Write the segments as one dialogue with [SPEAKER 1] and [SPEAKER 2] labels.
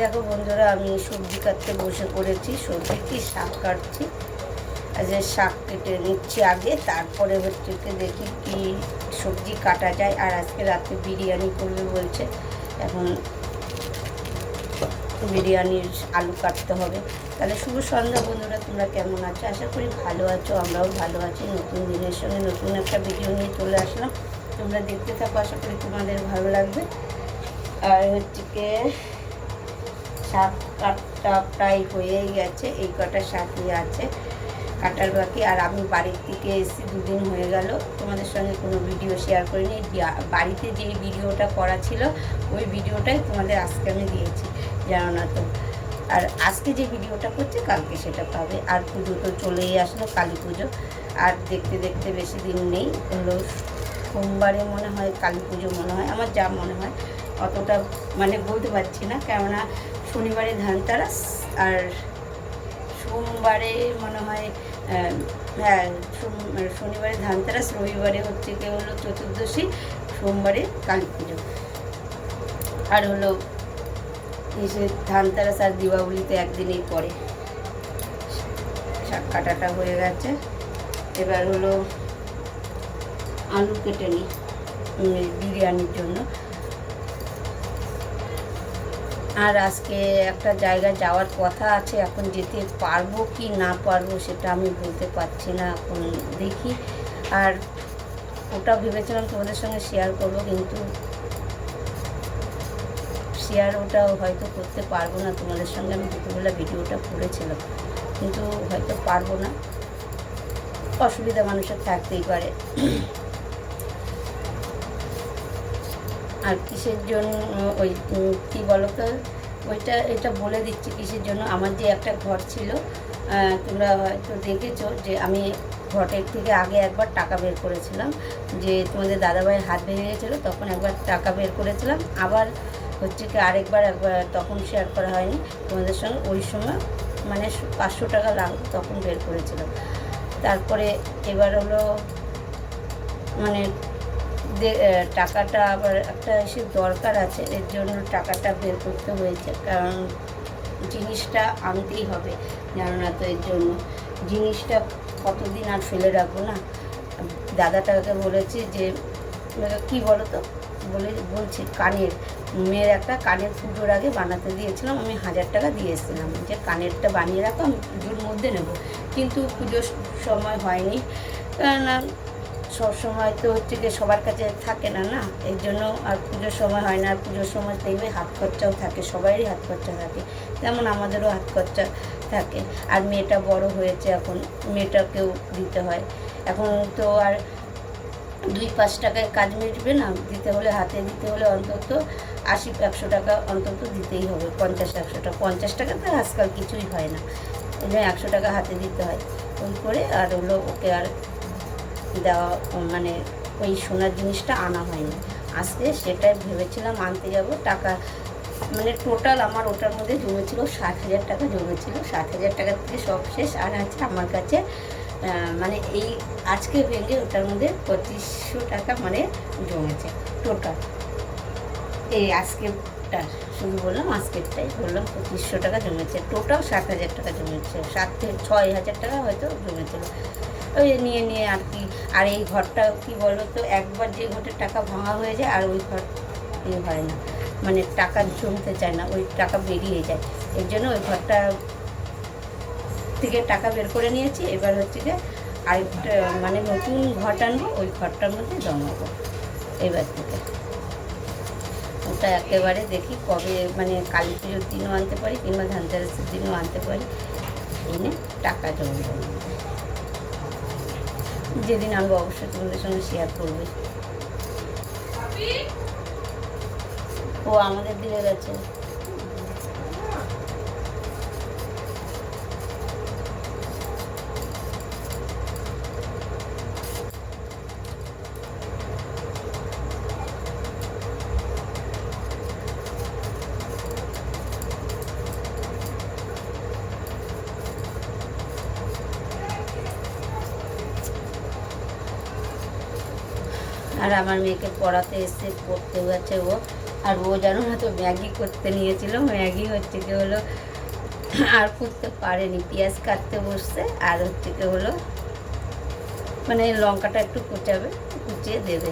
[SPEAKER 1] দেখো বন্ধুরা, আমি সবজি কাটতে বসে পড়েছি, সবজি কি শাক কাটছি। আজ শাক কেটে নিচ্ছি আগে, তারপরে হচ্ছে দেখি কি সবজি কাটা যায়। আর আজকে রাতে বিরিয়ানি করবে বলছে। এখন বিরিয়ানির আলু কাটতে হবে। তাহলে শুভ সন্ধ্যা বন্ধুরা, তোমরা কেমন আছো? আশা করি ভালো আছো, আমরাও ভালো আছি। নতুন দিনের সঙ্গে নতুন একটা ভিডিও নিয়ে চলে আসলাম। তোমরা দেখতে থাকো, আশা করি তোমাদের ভালো লাগবে। আর হচ্ছে শাক কাটা প্রায় হয়েই গেছে। এই কটা শাকই আছে কাটার বাকি। আর আমি বাড়ির থেকে এসে দুদিন হয়ে গেল। তোমাদের সঙ্গে কোনো ভিডিও শেয়ার করিনি। বাড়িতে যেই ভিডিওটা করা ছিল, ওই ভিডিওটাই তোমাদের আজকে আমি দিয়েছি। জানো না তো? আর আজকে যে ভিডিওটা করছে, কালকে সেটা পাবে। আর পুজো তো চলেই আসলো, কালী পুজো। আর দেখতে দেখতে বেশি দিন নেই, হলো সোমবারে মনে হয়, কালী পুজো মনে হয়, আমার যা মনে হয়। অতটা মানে বলতে পারছি না, কেননা শনিবারে ধানতারাস আর সোমবারে মনে হয় হ্যাঁ শনিবারে ধানতেরাস, রবিবারে হচ্ছে কি হলো চতুর্দশী, সোমবারে কালী পুজো। আর হলো এসে ধানতেরাস আর দীপাবলিতে একদিনেই পরে শাক কাটাটা হয়ে গেছে। এবার হলো আলু কেটে নিই বিরিয়ানির জন্য। আর আজকে একটা জায়গায় যাওয়ার কথা আছে, এখন যেতে পারব কি না পারব সেটা আমি বলতে পারছি না এখন দেখি। আর ওটা ভেবেছিলাম তোমাদের সঙ্গে শেয়ার করব, কিন্তু শেয়ার ওটা হয়তো করতে পারব না। তোমাদের সঙ্গে আমি দুপুরবেলা ভিডিওটা করেছিলাম, কিন্তু হয়তো পারব না। অসুবিধা মানুষের থাকতেই পারে। আর কিসের জন্য, ওই কী বলো তো? ওইটা, এটা বলে দিচ্ছি কিসের জন্য। আমার যে একটা ঘর ছিল তোমরা হয়তো দেখেছ যে আমি ঘটের থেকে আগে একবার টাকা বের করেছিলাম। যে তোমাদের দাদাভাইয়ের হাত ভেঙে গেছিল, তখন একবার টাকা বের করেছিলাম। আবার হচ্ছে কি আরেকবার একবার, তখন শেয়ার করা হয়নি। তোমাদের সঙ্গে ওই সময় মানে পাঁচশো টাকা লাগল তখন বের করেছিলাম। তারপরে এবার হলো মানে টাকাটা আবার একটা এসে দরকার আছে, এর জন্য টাকাটা বের করতে হয়েছে। কারণ জিনিসটা আনতেই হবে, জানো না তো এর জন্য। জিনিসটা কতদিন আর ফেলে রাখব না? দাদাটাকে বলেছি যে কি বলো তো? বলে, বলছি, কানের। মেয়ের একটা কানের পুজোর আগে বানাতে দিয়েছিলাম, আমি হাজার টাকা দিয়ে এসেছিলাম। যে কানেরটা বানিয়ে রাখো, আমি পুজোর মধ্যে নেব। কিন্তু পুজোর সময় হয়নি। কেননা সব সময় তো হচ্ছে যে সবার কাছে থাকে না না? এর জন্য আর পুজোর সময় হয় না, আর পুজোর সময় দেখবে হাত খরচাও থাকে, সবারই হাত খরচা থাকে। তেমন আমাদেরও হাত খরচা থাকে। আর মেয়েটা বড় হয়েছে এখন, মেয়েটাকেও দিতে হয়। এখন তো আর দুই পাঁচ টাকায় কাজ মিটবে না, দিতে হলে হাতে দিতে হলে অন্তত আশি একশো টাকা অন্তত দিতেই হবে, পঞ্চাশ একশো টাকা। পঞ্চাশ টাকা তো আজকাল কিছুই হয় না। এই জন্য একশো টাকা হাতে দিতে হয়। ওই করে আর হলো ওকে আর দেওয়া মানে ওই সোনার জিনিসটা আনা হয়নি। আজকে সেটাই ভেবেছিলাম আনতে যাব। টাকা মানে টোটাল আমার ওটার মধ্যে জমেছিল ষাট হাজার টাকা, জমেছিল ষাট হাজার টাকা থেকে সব শেষ। আর আছে আমার কাছে মানে এই আজকে ভেঙে ওটার মধ্যে পঁচিশশো টাকা মানে জমেছে টোটাল এই আজকেরটা শুধু বললাম আজকেরটাই, বললাম পঁচিশশো টাকা জমেছে। টোটাল ষাট হাজার টাকা জমেছে। সাত থেকে ছয় হাজার টাকা হয়তো জমেছিল। ওই নিয়ে নিয়ে আর কি। আর এই ঘরটা কি বলো তো, একবার যে ঘরের টাকা ভাঙা হয়ে যায় আর ওই ঘর ইয়ে হয় না। মানে টাকা জমতে চায় না, ওই টাকা বেরিয়ে যায়। এর জন্য ওই ঘরটা থেকে টাকা বের করে নিয়েছি। এবার হচ্ছে যে আরেকটা মানে নতুন ঘর আনব ওই ঘরটার মধ্যে জমাবো এবার থেকে। ওটা একেবারে দেখি কবে মানে কালী পুজোর দিনও আনতে পারি কিংবা ধানতেরাসের দিনও আনতে পারি। এনে টাকা জমা দেবো। যেদিন আনব অবশ্যই তোমাদের সঙ্গে শেয়ার করবে। ও আমাদের দিলে গেছে আর আমার মেয়েকে পড়াতে এসে পড়তে গেছে ও। আর ও জানো না তো ম্যাগি করতে নিয়েছিল, ম্যাগি হচ্ছে কি হলো, আর করতে পারেনি, পেঁয়াজ কাটতে বসছে, আর হচ্ছে কি হলো মানে লঙ্কাটা একটু কুচাবে, কুচিয়ে দেবে।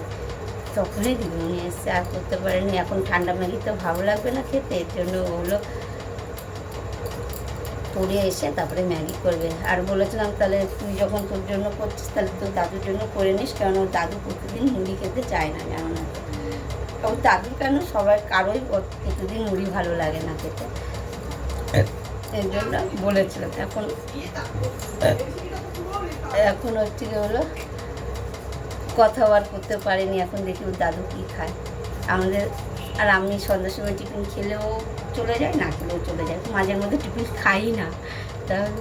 [SPEAKER 1] তখনই দিদিমণি এসছে, আর করতে পারেনি। এখন ঠান্ডা ম্যাগি তো ভালো লাগবে না খেতে, এর জন্য ওগুলো পরে এসে তারপরে ম্যাগি করবে। আর বলেছিলাম তাহলে তুই যখন তোর জন্য করছিস, তাহলে তোর দাদুর জন্য করে নিস কারণ ওর দাদু প্রতিদিন মুড়ি খেতে চায় না জানো না ওর দাদুর কেন? সবার কারোই প্রতিদিন মুড়ি ভালো লাগে না খেতে। এর জন্য বলেছিলাম। এখন এখন হচ্ছে কি হলো কথা আর করতে পারিনি। এখন দেখি ওর দাদু কী খায়। আমাদের আর আমি সন্ধ্যার সময় টিফিন খেলেও চলে যায় না খেলেও চলে যায় মাঝে মধ্যে টিফিন খাই না। তাহলে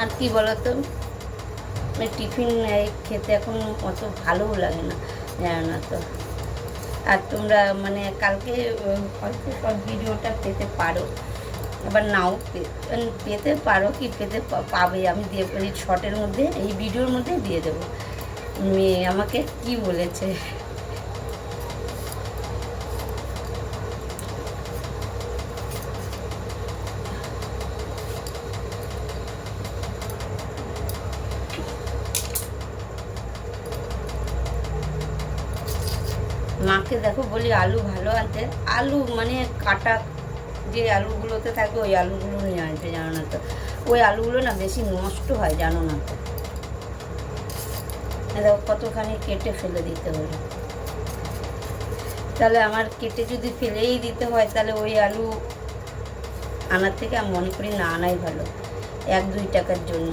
[SPEAKER 1] আর কি বলতো? মানে টিফিন খেতে এখন অত ভালোও লাগে না, জানো না তো। আর তোমরা মানে কালকে হয়তো সব ভিডিওটা পেতে পারো। আবার নাও পেতে পারো কি? পেতে পাবে। আমি দিয়ে, এই শর্টের মধ্যে, এই ভিডিওর মধ্যে দিয়ে দেবো। মেয়ে আমাকে কি বলেছে? মাকে দেখো বলি আলু ভালো আনতে। আলু মানে কাটা যে আলুগুলোতে থাকে, ওই আলুগুলো নিয়ে আনতে, জানো না তো? ওই আলুগুলো না বেশি নষ্ট হয়, জানো না তো? দেখো কতখানি কেটে ফেলে দিতে হলো তাহলে আমার কেটে যদি ফেলেই দিতে হয়, তাহলে ওই আলু আনার থেকে আমি মনে করি না আনাই ভালো, এক দুই টাকার জন্য।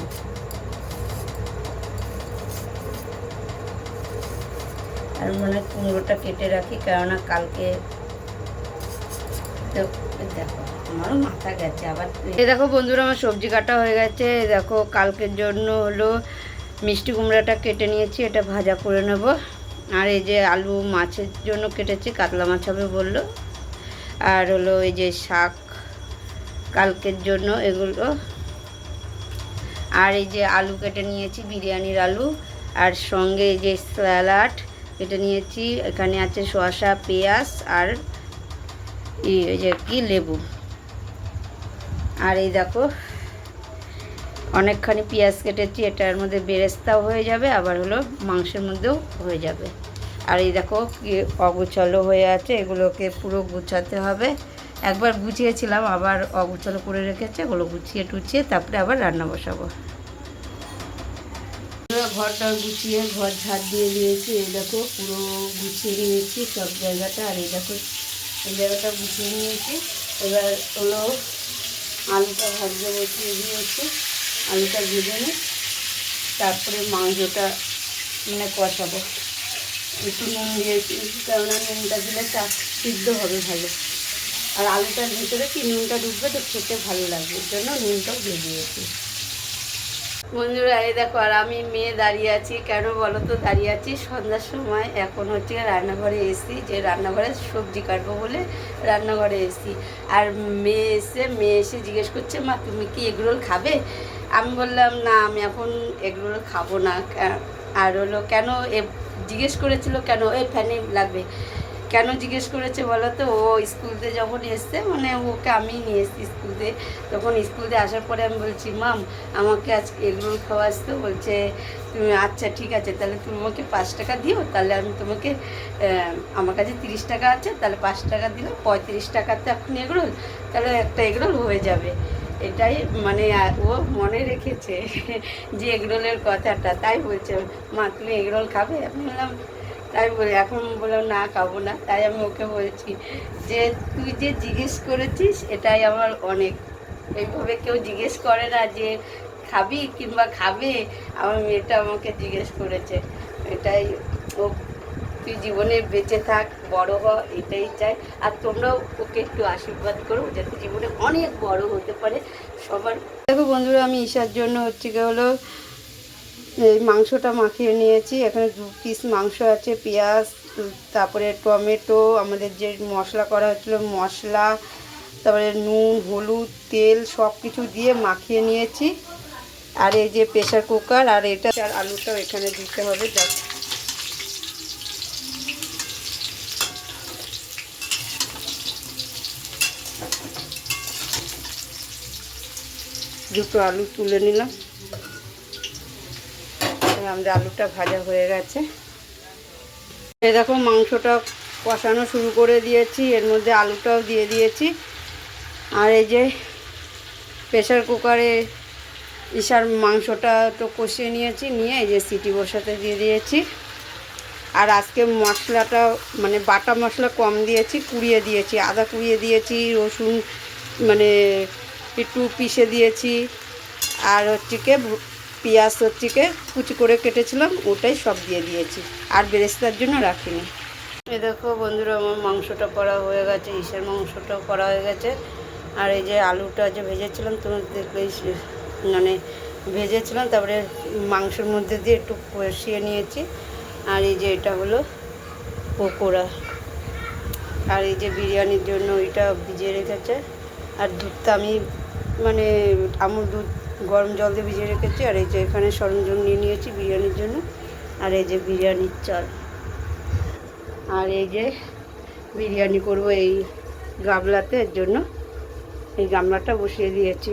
[SPEAKER 1] আর মনে কুমড়োটা কেটে রাখি, কেননা কালকে দেখো আবার এই দেখো বন্ধুরা, আমার সবজি কাটা হয়ে গেছে। দেখো, কালকের জন্য হলো মিষ্টি কুমড়াটা কেটে নিয়েছি, এটা ভাজা করে নেব। আর এই যে আলু মাছের জন্য কেটেছি, কাতলা মাছ হবে বলল। আর হলো এই যে শাক কালকের জন্য এগুলো। আর এই যে আলু কেটে নিয়েছি, বিরিয়ানির আলু। আর সঙ্গে এই যে স্যালাড কেটে নিয়েছি, এখানে আছে শসা, পেঁয়াজ আর যে কি, লেবু। আর এই দেখো, অনেকখানি পেঁয়াজ কেটেছি, এটার মধ্যে বেরেস্তাও হয়ে যাবে, আবার হলো মাংসের মধ্যেও হয়ে যাবে। আর এই দেখো কি অগুছালো হয়ে আছে, এগুলোকে পুরো গুছাতে হবে। একবার গুছিয়েছিলাম, আবার অগুছালো করে রেখেছে, এগুলো গুছিয়ে টুছিয়ে তারপরে আবার রান্না বসাবো। ঘরটা গুছিয়ে, ঘর ঝাড় দিয়ে দিয়েছি। এই দেখো, পুরো গুছিয়ে নিয়েছি সব জায়গাটা। আর এই দেখো, এই জায়গাটা গুছিয়ে নিয়েছি। এবার হলো আলুটা ভাজতে বসিয়ে দিয়েছি। আলুটা ভেজে নিই। তারপরে মাংসটা মানে কষাবো। একটু নুন দিয়েছি, কেননা নুনটা দিলে চা সিদ্ধ হবে ভালো। আর আলুটার ভেতরে কি নুনটা ঢুকবে তো খেতে ভালো লাগবে। এর জন্য নুনটাও দিয়ে দিয়েছি বন্ধুরা, এই দেখো, আর আমি মেয়ে দাঁড়িয়ে আছি। কেন বলো তো? দাঁড়িয়ে আছি সন্ধ্যার সময়। এখন হচ্ছে রান্নাঘরে এসি যে রান্নাঘরে সবজি কাটবো বলে রান্নাঘরে এসি আর মেয়ে এসে মেয়ে এসে জিজ্ঞেস করছে, মা, তুমি কি এগরোল খাবে? আমি বললাম, না, আমি এখন এগরোল খাব না। আর হলো, কেন? এ জিজ্ঞেস করেছিল, কেন? এই ফ্যানে লাগবে। কেন জিজ্ঞেস করেছে বলো তো? ও স্কুল থেকে যখন এসছে মানে ওকে আমি নিয়ে এসছি স্কুল থেকে তখন স্কুল থেকে আসার পরে আমি বলছি, মাম, আমাকে আজকে এগরোল খাওয়া আসতো বলছে, তুমি আচ্ছা ঠিক আছে, তাহলে তুমি আমাকে পাঁচ টাকা দিও, তাহলে আমি তোমাকে আমার কাছে তিরিশ টাকা আছে, তাহলে পাঁচ টাকা দিলে, পঁয়ত্রিশ টাকাতে এখন এগরোল, তাহলে একটা এগরোল হয়ে যাবে। এটাই মানে ও মনে রেখেছে যে এগরোলের কথাটা। তাই বলছে, মা, তুমি এগরোল খাবে? আমি বললাম তাই বলে, এখন বললাম, না, খাব না। তাই আমি ওকে বলেছি যে, তুই যে জিজ্ঞেস করেছিস, এটাই আমার অনেক। এইভাবে কেউ জিজ্ঞেস করে না যে, খাবি কিংবা খাবে? আমার মেয়েটা আমাকে জিজ্ঞেস করেছে। এটাই, ও, তুই জীবনে বেঁচে থাক, বড় হ, এটাই চাই। আর তোমরাও ওকে একটু আশীর্বাদ করো, যাতে জীবনে অনেক বড় হতে পারে সবার। দেখো বন্ধুরা, আমি ঈশার জন্য হচ্ছে কি হলো এই মাংসটা মাখিয়ে নিয়েছি। এখানে দু পিস মাংস আছে, পেঁয়াজ, তারপরে টমেটো, আমাদের যে মশলা করা হয়েছিলো মশলা, তারপরে নুন, হলুদ, তেল সব কিছু দিয়ে মাখিয়ে নিয়েছি। আর এই যে প্রেশার কুকার আর এটা আর আলুটাও এখানে দিতে হবে দুটো আলু তুলে নিলাম। আমাদের আলুটা ভাজা হয়ে গেছে। এই দেখো মাংসটা কষানো শুরু করে দিয়েছি, এর মধ্যে আলুটাও দিয়ে দিয়েছি। আর এই যে প্রেশার কুকারে ইশার মাংসটা তো কষিয়ে নিয়েছি, নিয়ে এই যে সিটি বসাতে দিয়ে দিয়েছি। আর আজকে মশলাটা মানে বাটা মশলা কম দিয়েছি, কুড়িয়ে দিয়েছি, আদা কুড়িয়ে দিয়েছি, রসুন মানে একটু পিষে দিয়েছি। আর হচ্ছে পেঁয়াজ হচ্ছে কি কুচি করে কেটেছিলাম, ওটাই সব দিয়ে দিয়েছি। আর বেরেস্তার জন্য রাখিনি। এই দেখো বন্ধুরা, আমার মাংসটা করা হয়ে গেছে, ইসের মাংসটাও করা হয়ে গেছে। আর এই যে আলুটা যে ভেজেছিলাম, তুমি দেখলেই মানে ভেজেছিলাম, তারপরে মাংসের মধ্যে দিয়ে একটু কষিয়ে নিয়েছি। আর এই যে এটা হলো পকোড়া। আর এই যে বিরিয়ানির জন্য ওইটা ভিজিয়ে রেখেছে। আর দুধটা আমি মানে আমুল দুধ গরম জল দিয়ে ভিজিয়ে রেখেছি, আর এই যে এখানে সরঞ্জাম নিয়ে নিয়েছি বিরিয়ানির জন্য, আর এই যে বিরিয়ানির চাল। আর এই যে বিরিয়ানি করব এই গামলাতে এর জন্য। এই গামলাটা বসিয়ে দিয়েছি।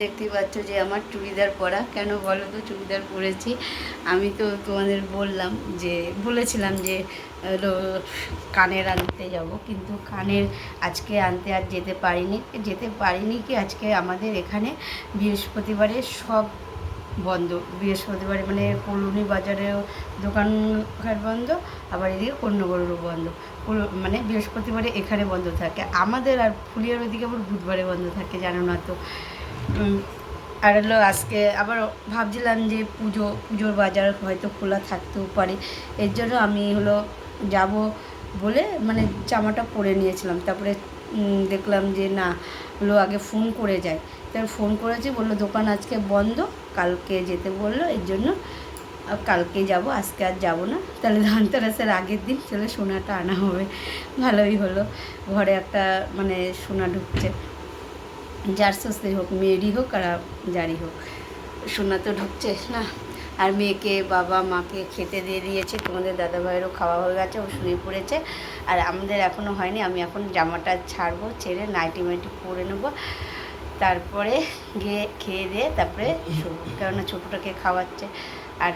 [SPEAKER 1] দেখতেই পাচ্ছ যে আমার চুড়িদার পরা। কেন বলো তো? চুড়িদার পরেছি। আমি তো তোমাদের বললাম যে, বলেছিলাম যে কানের আনতে যাব। কিন্তু কানের আজকে আনতে আর যেতে পারিনি। যেতে পারিনি কি? আজকে আমাদের এখানে বৃহস্পতিবারে সব বন্ধ। বৃহস্পতিবারে মানে কলোনি বাজারেও দোকানঘাট বন্ধ, আবার এদিকে কন্যগরুরও বন্ধ। মানে বৃহস্পতিবারে এখানে বন্ধ থাকে। আমাদের আর ফুলিয়ার ওইদিকে আবার বুধবারে বন্ধ থাকে, জানো না তো? আর হলো আজকে আবার ভাবছিলাম যে পুজো, পুজোর বাজার হয়তো খোলা থাকতেও পারে। এর জন্য আমি হলো যাব বলে মানে জামাটা পরে নিয়েছিলাম। তারপরে দেখলাম যে না, হলো আগে ফোন করে যায় তারপর ফোন করেছি, বলল দোকান আজকে বন্ধ, কালকে যেতে বলল, এর জন্য কালকে যাব, আজকে আর যাব না। তাহলে ধানতেরাসের আগের দিন চলে সোনাটা আনা হবে। ভালোই হলো। ঘরে একটা মানে সোনা ঢুকছে। যার সস্তে হোক, মেয়েরই হোক আর যারই হোক। সোনা তো ঢুকছে, না? আর মেয়েকে বাবা মাকে খেতে দিয়ে দিয়েছে, তোমাদের দাদাভাইয়েরও খাওয়া হয়ে গেছে, ও শুয়ে পড়েছে। আর আমাদের এখনও হয়নি, আমি এখন জামাটা ছাড়বো, ছেড়ে নাইটি মাইটি পরে নেব। তারপরে গিয়ে খেয়ে দিয়ে তারপরে কেননা ছোটোটাকে খাওয়াচ্ছে। আর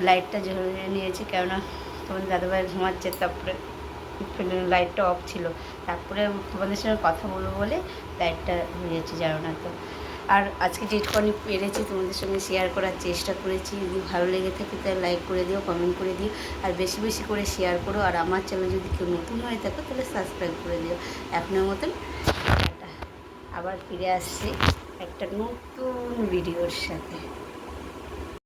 [SPEAKER 1] লাইটটা জ্বলিয়ে নিয়েছি, কেননা তোমাদের দাদাভাই ঘুমাচ্ছে, তারপরে লাইটটা অফ ছিল। তারপরে তোমাদের সঙ্গে কথা বলব বলে লাইটটা হয়েছে জানো না তো আর আজকে যেটুখানি পেরেছি, তোমাদের সঙ্গে শেয়ার করার চেষ্টা করেছি। যদি ভালো লেগে থাকে তাহলে লাইক করে দিও কমেন্ট করে দিও। আর বেশি বেশি করে শেয়ার করো। আর আমার চ্যানেল যদি কেউ নতুন হয়ে থাকো তাহলে সাবস্ক্রাইব করে দিও। এখনের মতন আবার ফিরে আসছি একটা নতুন ভিডিওর সাথে।